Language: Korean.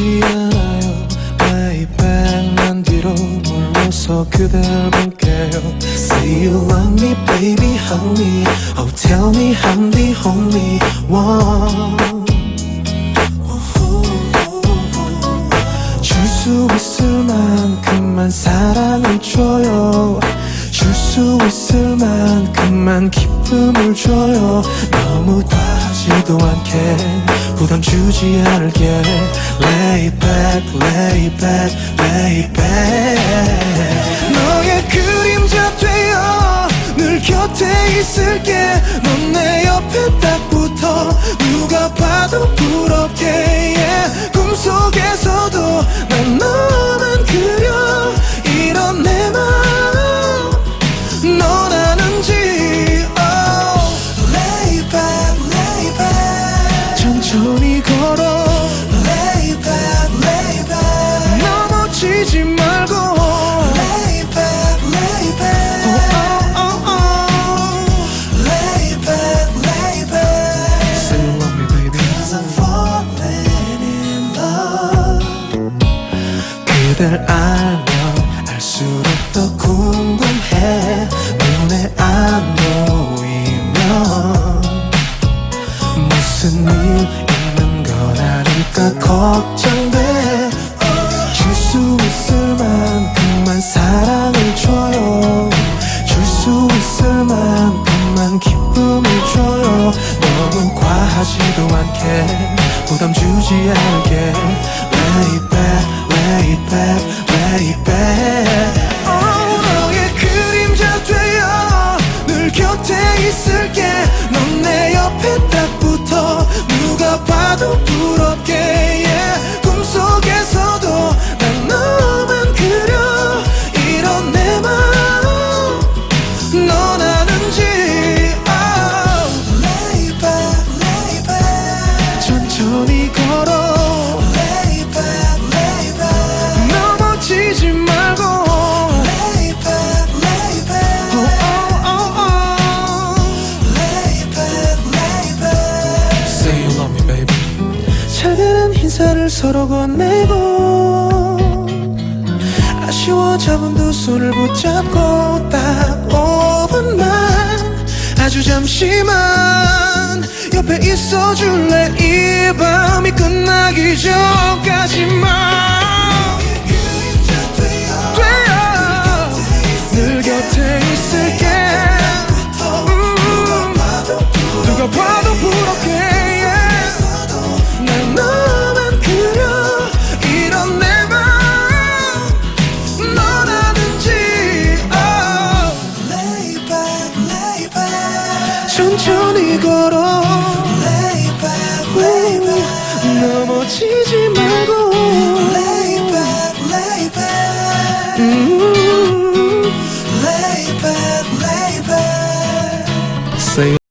쉽지 않아요 바이백 난 뒤로 물러서 그댈 볼게요 Say you love me baby hold me Oh tell me I'm the only one 줄 수 있을 만큼만 사랑을 줘요 수 있을 만큼만 기쁨을 줘요. 너무 과하지도 않게 부담 주지 않을게. Lay back, lay back, lay back. 너의 그림자 되어 늘 곁에 있을게. 넌 내 옆에 딱 그댈 알면 알수록 더 궁금해. 눈에 안 보이면 무슨 일 있는 건 아닐까 걱정돼. 줄 수 있을 만큼만 사랑을 줘요. 줄 수 있을 만큼만 기쁨을 줘요. 너무 과하지도 않게 부담 주지 않게 있을게. 넌 내 옆에 딱 붙어. 누가 봐도 부럽게 yeah. 꿈속에서도 난 너만 그려. 이런 내 마음 넌 아는지. Oh. Lay back, lay back. 천천히 걸어 작은 인사를 서로 건네고 아쉬워 잡은 두 손을 붙잡고 딱 5분만 아주 잠시만 옆에 있어줄래? 이 밤이 끝나기 전까지만 Lay back, lay back Say